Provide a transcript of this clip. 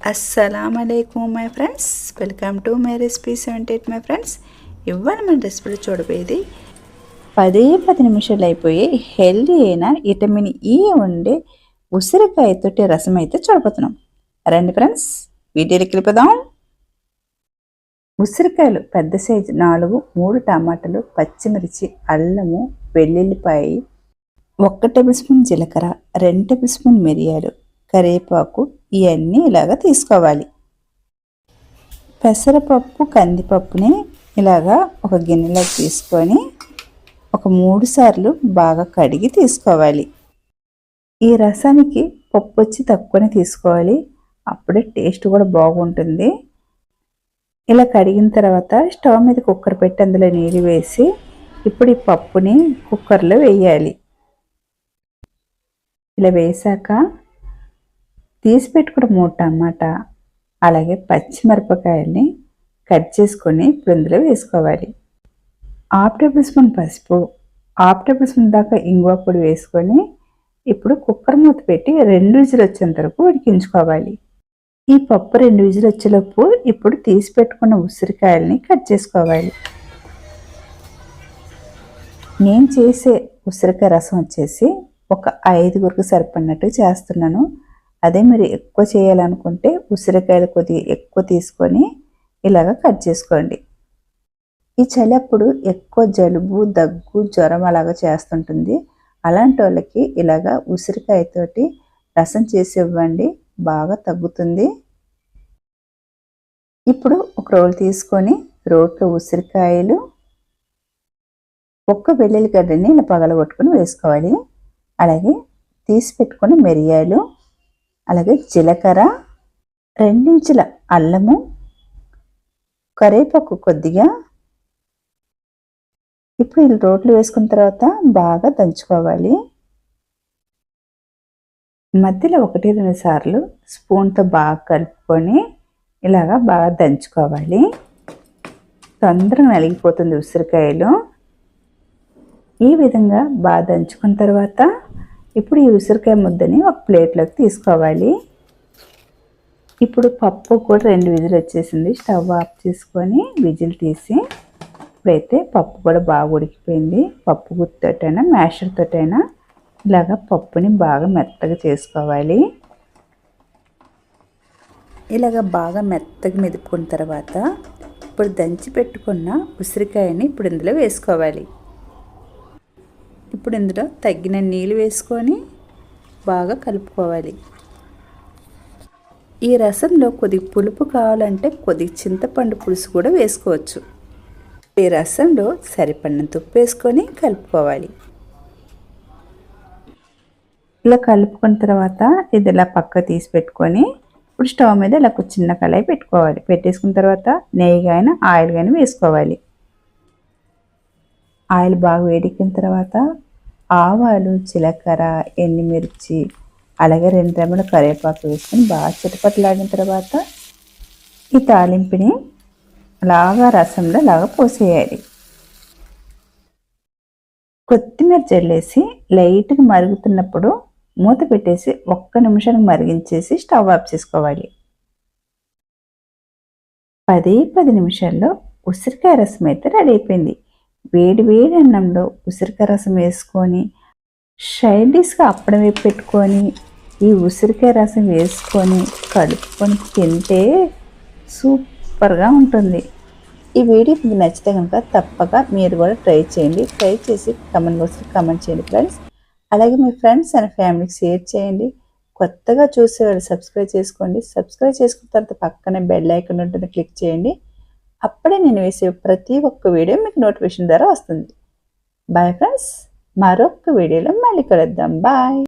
అస్సలం అయికం my friends welcome to my recipe seventy eight my friends ఇవాళ మన రెసిపీలో చూడబోయేది. పదే పది నిమిషాలు అయిపోయి హెల్దీ అయిన విటమిన్ ఈ ఉండే ఉసిరికాయతోటి రసం అయితే చూడబోతున్నాం. రండి ఫ్రెండ్స్ వీడియోకి వెళ్ళిపోదాం. ఉసిరికాయలు పెద్ద సైజు నాలుగు మూడు టమాటాలు పచ్చిమిర్చి అల్లము వెల్లుల్లిపాయ ఒక్క టేబుల్ స్పూన్ జీలకర్ర రెండు టేబుల్ స్పూన్ మిరియాలు కరివేపాకు ఇవన్నీ ఇలాగ తీసుకోవాలి. పెసరపప్పు కందిపప్పుని ఇలాగా ఒక గిన్నెలోకి తీసుకొని ఒక మూడు సార్లు బాగా కడిగి తీసుకోవాలి. ఈ రసానికి పప్పు వచ్చి తక్కువనే తీసుకోవాలి. అప్పుడే టేస్ట్ కూడా బాగుంటుంది. ఇలా కడిగిన తర్వాత స్టవ్ మీద కుక్కర్ పెట్టి అందులో నీళ్ళు వేసి ఇప్పుడు ఈ పప్పుని కుక్కర్లో వేయాలి. ఇలా వేసాక తీసి పెట్టుకున్న మూడు టమాటా అలాగే పచ్చిమిరపకాయల్ని కట్ చేసుకొని ఇప్పుడు ఇందులో వేసుకోవాలి. హాఫ్ టేబుల్ స్పూన్ పసుపు హాఫ్ టేబుల్ స్పూన్ దాకా ఇంగువ పొడి వేసుకొని ఇప్పుడు కుక్కర్ మూత పెట్టి రెండు విజులు వచ్చేంత వరకు ఉడికించుకోవాలి. ఈ పప్పు రెండు విజులు వచ్చేలోపు ఇప్పుడు తీసి పెట్టుకున్న ఉసిరికాయల్ని కట్ చేసుకోవాలి. నేను చేసే ఉసిరికాయ రసం వచ్చేసి ఒక ఐదుగురికి సరిపడినట్టు చేస్తున్నాను. అదే మీరు ఎక్కువ చేయాలనుకుంటే ఉసిరికాయలు కొద్దిగా ఎక్కువ తీసుకొని ఇలాగ కట్ చేసుకోండి. ఈ చలి అప్పుడు ఎక్కువ జలుబు దగ్గు జ్వరం అలాగ చేస్తుంటుంది. అలాంటి వాళ్ళకి ఇలాగ ఉసిరికాయతోటి రసం చేసి ఇవ్వండి. బాగా తగ్గుతుంది. ఇప్పుడు ఒక రోల్ తీసుకొని రోట్లో ఉసిరికాయలు ఒక్క వెల్లుల్లి గడ్డని ఇలా పగలగొట్టుకొని వేసుకోవాలి. అలాగే తీసి పెట్టుకుని మిరియాలు అలాగే జీలకర్ర రెండించుల అల్లము కరివేపాకు కొద్దిగా. ఇప్పుడు ఈ రోట్లు వేసుకున్న తర్వాత బాగా దంచుకోవాలి. మధ్యలో ఒకటి రెండు సార్లు స్పూన్తో బాగా కలుపుకొని ఇలాగా బాగా దంచుకోవాలి. తొందరగా నలిగిపోతుంది ఉసిరికాయలు. ఈ విధంగా బాగా దంచుకున్న తర్వాత ఇప్పుడు ఈ ఉసిరికాయ ముద్దని ఒక ప్లేట్లోకి తీసుకోవాలి. ఇప్పుడు పప్పు కూడా రెండు విజిల్ వచ్చేసింది. స్టవ్ ఆఫ్ చేసుకొని విజిల్ తీసి ఇప్పుడైతే పప్పు కూడా బాగా ఉడికిపోయింది. పప్పు గుర్తోటైనా మ్యాషర్తోటైనా ఇలాగ పప్పుని బాగా మెత్తగా చేసుకోవాలి. ఇలాగ బాగా మెత్తగా మెదుపుకున్న తర్వాత ఇప్పుడు దంచి పెట్టుకున్న ఉసిరికాయని ఇప్పుడు ఇందులో వేసుకోవాలి. ఇప్పుడు ఇందులో తగ్గిన నీళ్ళు వేసుకొని బాగా కలుపుకోవాలి. ఈ రసంలో కొద్ది పులుపు కావాలంటే కొద్ది చింతపండు పులుసు కూడా వేసుకోవచ్చు. ఈ రసంలో సరిపడిన ఉప్పు వేసుకొని కలుపుకోవాలి. ఇలా కలుపుకున్న తర్వాత ఇది ఇలా పక్క తీసి పెట్టుకొని ఇప్పుడు స్టవ్ మీద ఇలా చిన్న కళాయి పెట్టుకోవాలి. పెట్టేసుకున్న తర్వాత నెయ్యి కానీ ఆయిల్ కానీ వేసుకోవాలి. ఆయిల్ బాగా వేడెక్కిన తర్వాత ఆవాలు జీలకర్ర ఎండుమిర్చి అలాగే రెండు రెమ్మల కరివేపాకు వేసుకొని బాగా చిటపట్లాడిన తర్వాత ఈ తాలింపుని లాగా రసంలో లాగా పోసేయాలి. కొత్తిమీర జల్లేసి లైట్గా మరుగుతున్నప్పుడు మూత పెట్టేసి ఒక్క నిమిషానికి మరిగించేసి స్టవ్ ఆఫ్ చేసుకోవాలి. పదే పది నిమిషాల్లో ఉసిరికాయ రసం అయితే రెడీ అయిపోయింది. వేడి వేడి అన్నంలో ఉసిరికాయ రసం వేసుకొని షైడీస్గా అప్పడం పెట్టుకొని ఈ ఉసిరికాయ రసం వేసుకొని కలుపుకొని తింటే సూపర్గా ఉంటుంది. ఈ వీడియో మీకు నచ్చితే కనుక తప్పక మీరు కూడా ట్రై చేయండి. ట్రై చేసి కమెంట్ బాక్స్లో కమెంట్ చేయండి ఫ్రెండ్స్. అలాగే మీ ఫ్రెండ్స్ అండ్ ఫ్యామిలీకి షేర్ చేయండి. కొత్తగా చూసేవాళ్ళు సబ్స్క్రైబ్ చేసుకోండి. సబ్స్క్రైబ్ చేసుకున్న తర్వాత పక్కనే బెల్ ఐకన్ ఉంటుంది క్లిక్ చేయండి. అప్పుడే నేను వేసే ప్రతి ఒక్క వీడియో మీకు నోటిఫికేషన్ ద్వారా వస్తుంది. బాయ్ ఫ్రెండ్స్ మరొక వీడియోలో మళ్ళీ కలుద్దాం. బాయ్